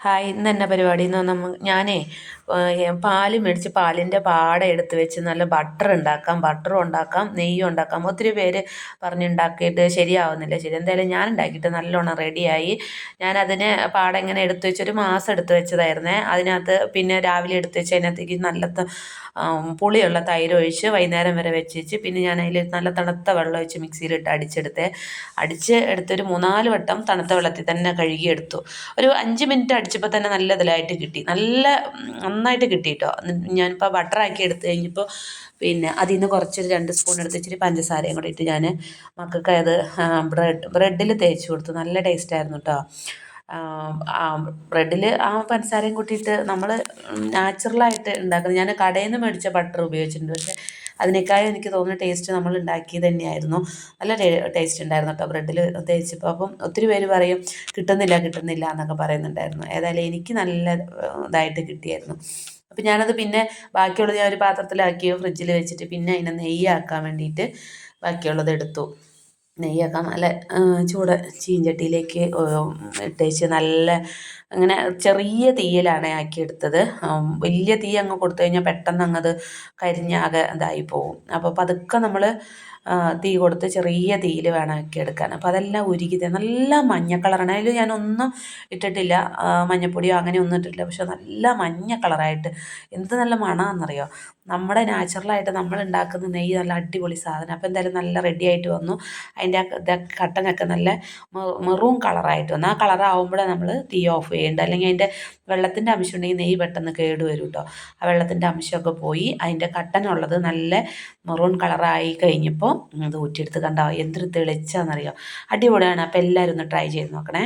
Hi ഇന്ന് എന്നാ പരിപാടി? എന്ന് നമ്മൾ ഞാനേ പാൽ മേടിച്ച് പാലിന്റെ പാട എടുത്ത് വെച്ച് നല്ല ബട്ടർ ഉണ്ടാക്കാം. ബട്ടറും ഉണ്ടാക്കാം നെയ്യും ഉണ്ടാക്കാം. ഒത്തിരി പേര് പറഞ്ഞുണ്ടാക്കിയിട്ട് ശരിയാവുന്നില്ല. ശരി എന്തായാലും ഞാൻ ഉണ്ടാക്കിയിട്ട് നല്ലോണം റെഡിയായി ഞാനതിന് പാട ഇങ്ങനെ എടുത്ത് വെച്ച് ഒരു മാസം എടുത്ത് വെച്ചതായിരുന്നേ. അതിനകത്ത് പിന്നെ രാവിലെ എടുത്ത് വെച്ച് അതിനകത്തേക്ക് നല്ല പുളിയുള്ള തൈര് ഒഴിച്ച് വൈകുന്നേരം വരെ വെച്ച് വെച്ച് പിന്നെ ഞാൻ അതിൽ നല്ല തണുത്ത വെള്ളം ഒഴിച്ച് മിക്സിയിലിട്ട് അടിച്ചെടുത്ത്. അടിച്ച് എടുത്തൊരു മൂന്നാൽ വട്ടം തണുത്ത വെള്ളത്തിൽ തന്നെ കഴുകിയെടുത്തു. ഒരു അഞ്ച് മിനിറ്റ് അടിച്ചപ്പോൾ തന്നെ നല്ല ഇതിലായിട്ട് കിട്ടി. നല്ല നന്നായിട്ട് കിട്ടി കേട്ടോ ഞാനിപ്പോൾ ബട്ടറാക്കി എടുത്ത് കഴിഞ്ഞപ്പോൾ പിന്നെ അതിൽ നിന്ന് കുറച്ചൊരു രണ്ട് സ്പൂൺ എടുത്ത് ഇച്ചിരി പഞ്ചസാരയും കൂടി ഇട്ട് ഞാൻ മക്കൾക്ക് അത് ബ്രെഡ് ബ്രെഡിൽ തേച്ച് കൊടുത്തു. നല്ല ടേസ്റ്റായിരുന്നു കേട്ടോ ബ്രെഡിൽ ആ പഞ്ചസാരയും കൂട്ടിയിട്ട് നമ്മൾ നാച്ചുറലായിട്ട് ഉണ്ടാക്കുന്നത് ഞാൻ കടയിൽ നിന്ന് മേടിച്ച ബട്ടർ ഉപയോഗിച്ചിട്ടുണ്ട്. പക്ഷേ അതിനേക്കാളും എനിക്ക് തോന്നുന്ന ടേസ്റ്റ് നമ്മൾ ഉണ്ടാക്കിയത് തന്നെയായിരുന്നു. നല്ല ടേസ്റ്റ് ഉണ്ടായിരുന്നു കേട്ടോ ബ്രെഡിൽ തേച്ചപ്പോൾ. അപ്പം ഒത്തിരി പേര് പറയും കിട്ടുന്നില്ല കിട്ടുന്നില്ല എന്നൊക്കെ പറയുന്നുണ്ടായിരുന്നു. ഏതായാലും എനിക്ക് നല്ല ഇതായിട്ട് കിട്ടിയായിരുന്നു. അപ്പം ഞാനത് പിന്നെ ബാക്കിയുള്ളത് ഞാൻ ഒരു പാത്രത്തിലാക്കിയോ ഫ്രിഡ്ജിൽ വെച്ചിട്ട് പിന്നെ അതിനെ നെയ്യാക്കാൻ വേണ്ടിയിട്ട് ബാക്കിയുള്ളത് എടുത്തു. നെയ്യൊക്കെ നല്ല ചൂട് ചീഞ്ചട്ടിയിലേക്ക് ഇട്ടേച്ച് നല്ല അങ്ങനെ ചെറിയ തീയിലാണ് ആക്കിയെടുത്തത്. വലിയ തീ അങ്ങ് കൊടുത്തു കഴിഞ്ഞാൽ പെട്ടെന്ന് അങ്ങത് കരിഞ്ഞാകെ ഇതായി പോകും അപ്പോൾ പതുക്കെ നമ്മൾ തീ കൊടുത്ത് ചെറിയ തീയിൽ വേണം ആക്കി എടുക്കാൻ. അപ്പോൾ അതെല്ലാം ഉരുകി നല്ല മഞ്ഞ കളറാണ്. അതിൽ ഞാനൊന്നും ഇട്ടിട്ടില്ല. മഞ്ഞപ്പൊടിയോ അങ്ങനെ ഒന്നും ഇട്ടിട്ടില്ല. പക്ഷെ നല്ല മഞ്ഞ കളറായിട്ട്. എന്ത് നല്ല മണമാണെന്നറിയോ നമ്മുടെ നാച്ചുറലായിട്ട് നമ്മൾ ഉണ്ടാക്കുന്ന നെയ്യ് നല്ല അടിപൊളി സാധനം. അപ്പോൾ എന്തായാലും നല്ല റെഡി ആയിട്ട് വന്നു. അതിന്റെ ആ കട്ടനൊക്കെ നല്ല മെറൂൺ കളറായിട്ട് വന്നു. ആ കളറാവുമ്പോഴേ നമ്മൾ തീ ഓഫ് ചെയ്യേണ്ട അല്ലെങ്കിൽ അതിന്റെ വെള്ളത്തിന്റെ അംശം ഉണ്ടെങ്കിൽ നെയ്യ് പെട്ടെന്ന് കേട് വരും കേട്ടോ. ആ വെള്ളത്തിന്റെ അംശമൊക്കെ പോയി അതിന്റെ കട്ടനുള്ളത് നല്ല മെറൂൺ കളറായി കഴിഞ്ഞപ്പോൾ അത് ഊറ്റിയെടുത്ത് കണ്ടാൽ എന്തൊരു തെളിച്ചാന്നറിയാം? അടിപൊളിയാണ്. അപ്പോൾ എല്ലാവരും ഒന്ന് ട്രൈ ചെയ്ത് നോക്കണേ.